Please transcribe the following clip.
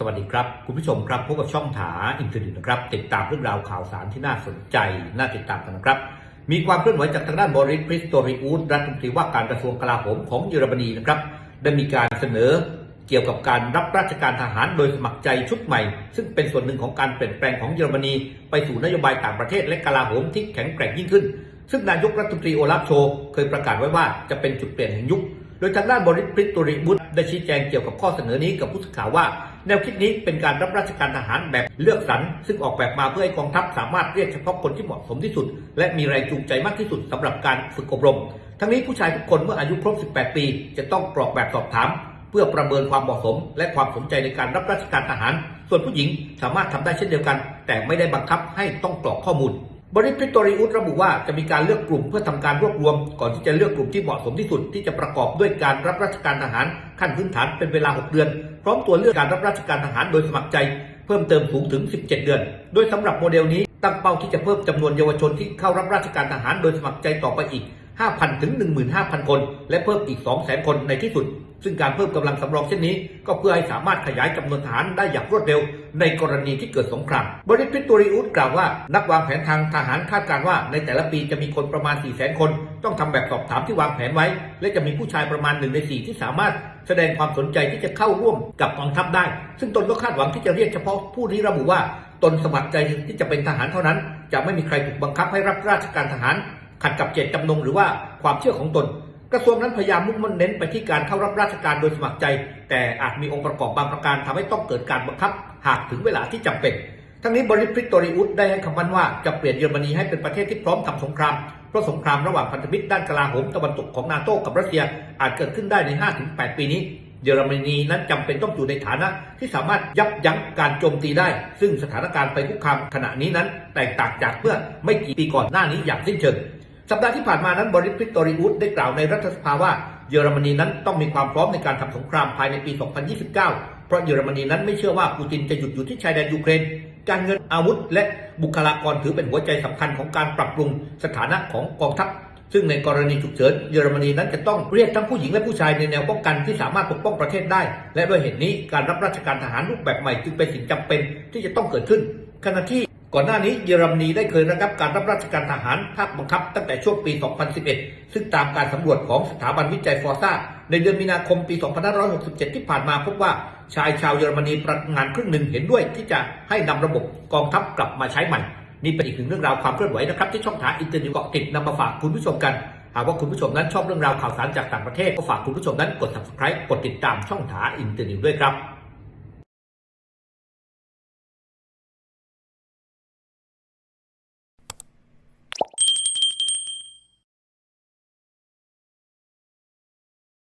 สวัสดีครับ คุณผู้ชมครับพบกับช่องถาอินเทอร์เน็ตนะครับ ติดตามเรื่องราวข่าวสารที่น่าสนใจ น่าติดตามกันนะครับ มีความเคลื่อนไหวจากทางด้านบริสพริสโตริอูดรัฐมนตรีว่าการกระทรวงกลาโหมของเยอรมนีนะครับ ได้มีการเสนอเกี่ยวกับการรับราชการทหารโดยสมัครใจชุดใหม่ ซึ่งเป็นส่วนหนึ่งของการเปลี่ยนแปลงของเยอรมนี ไปสู่นโยบายต่างประเทศและกลาโหมที่แข็งแกร่งยิ่งขึ้น ซึ่งนายกรัฐมนตรีโอลาฟโชเคยประกาศไว้ว่าจะเป็นจุดเปลี่ยนแห่งยุค โดยทางด้านบริสพริสโตริบุตได้ชี้แจงเกี่ยวกับข้อเสนอนี้กับผู้สื่อข่าวว่า แนวคิดนี้เป็นการรับราชการทหารแบบเลือกสรรซึ่งออกแบบมาเพื่อให้กองทัพสามารถเรียกเฉพาะคนที่เหมาะสมที่สุด และมีแรงจูงใจมากที่สุดสำหรับการฝึกอบรม ทั้งนี้ผู้ชายทุกคนเมื่ออายุครบ 18 ปี จะต้องกรอกแบบสอบถาม เพื่อประเมินความเหมาะสม และความสนใจในการรับราชการทหาร ส่วนผู้หญิงสามารถทำได้เช่นเดียวกัน แต่ไม่ได้บังคับให้ต้องกรอกข้อมูล บริพิตริอุสระบุว่าจะมีการเลือกกลุ่มเพื่อทำการรวบรวม ก่อนที่จะเลือกกลุ่มที่เหมาะสมที่สุดที่จะประกอบด้วยการรับราชการทหารขั้นพื้นฐานเป็นเวลา 6 เดือน พร้อมตัวเลือกการรับราชการทหารโดยสมัครใจ เพิ่มเติมสูงถึง 17 เดือน โดยสำหรับโมเดลนี้ตั้งเป้าที่จะเพิ่มจำนวนเยาวชนที่เข้ารับราชการทหารโดยสมัครใจต่อไปอีก 5,000 ถึง 15,000 คน และเพิ่มอีก 200,000 คนในที่สุด ซึ่งการเพิ่มกำลังสำรองเช่นนี้ ก็เพื่อให้สามารถขยายจำนวนทหารได้อย่างรวดเร็ว ในกรณีที่เกิดสงครามบริพิตโตริอุสกล่าวว่า นักวางแผนทางทหารคาดการณ์ว่า ในแต่ละปีจะมีคนประมาณ 400,000 คน ต้องทำแบบสอบถามที่วางแผนไว้ และจะมีผู้ชายประมาณ1ใน4ที่สามารถแสดงความสนใจที่จะเข้าร่วมกับกองทัพได้ ซึ่งตนก็คาดหวังที่จะเรียกเฉพาะผู้ที่ระบุว่าตนสมัครใจที่จะเป็นทหารเท่านั้น จะไม่มีใครถูกบังคับให้รับราชการทหาร ขัดกับเจตจำนงหรือว่าความเชื่อของตน กระทรวงนั้นพยายามมุ่งมั่นเน้นไปที่การเข้ารับราชการโดยสมัครใจ แต่อาจมีองค์ประกอบบางประการทำให้ต้องเกิดการบังคับ หากถึงเวลาที่จำเป็น ทั้งนี้บริพิตโตริอุสได้ให้คำมั่นว่าจะเปลี่ยนเยอรมนีให้เป็นประเทศที่พร้อมทำสงคราม เพราะสงครามระหว่างพันธมิตรด้านกลาโหมตะวันตกของนาโต้กับรัสเซีย อาจเกิดขึ้นได้ใน 5-8 ปีนี้เยอรมนีนั้นจำเป็นต้องอยู่ในฐานะที่สามารถยับยั้งการโจมตีได้ ซึ่งสถานการณ์ไปคุกคามขณะนี้นั้น แตกต่างจากเมื่อไม่กี่ปีก่อนหน้านี้อย่างสิ้นเชิง สัปดาห์ที่ผ่านมานั้นบริสพิตโตริอุสได้กล่าวในรัฐสภาว่าเยอรมนีนั้นต้องมีความพร้อมในการทำสงครามภายในปี 2029 เพราะเยอรมนีนั้นไม่เชื่อว่าปูตินจะหยุดอยู่ที่ชายแดนยูเครน การเงินอาวุธและบุคลากรถือเป็นหัวใจสำคัญของการปรับปรุงสถานะของกองทัพ ซึ่งในกรณีฉุกเฉินเยอรมนีนั้นจะต้องเรียกทั้งผู้หญิงและผู้ชายในแนวป้องกันที่สามารถปกป้องประเทศได้ และด้วยเหตุนี้การรับราชการทหารรูปแบบใหม่จึงเป็นสิ่งจำเป็นที่จะต้องเกิดขึ้นขณะที่ ก่อนหน้านี้เยอรมนีได้เคยระงับการรับราชการทหารภาคบังคับตั้งแต่ช่วงปี 2011 ซึ่งตามการสำรวจของสถาบันวิจัยฟอร์ซ่า ในเดือนมีนาคมปี 2567 ที่ผ่านมาพบว่าชายชาวเยอรมนีประมาณครึ่งหนึ่งเห็นด้วยที่จะให้นำระบบกองทัพกลับมาใช้ใหม่ นี่เป็นอีกหนึ่งเรื่องราวความเคลื่อนไหวนะครับที่ช่องทางอินเทอร์เน็ตเกาะติดนำมาฝากคุณผู้ชมกัน หากว่าคุณผู้ชมนั้นชอบเรื่องราวข่าวสารจากต่างประเทศก็ฝากคุณผู้ชมนั้นกด subscribe กดติดตามช่องทางอินเทอร์เน็ตด้วยครับ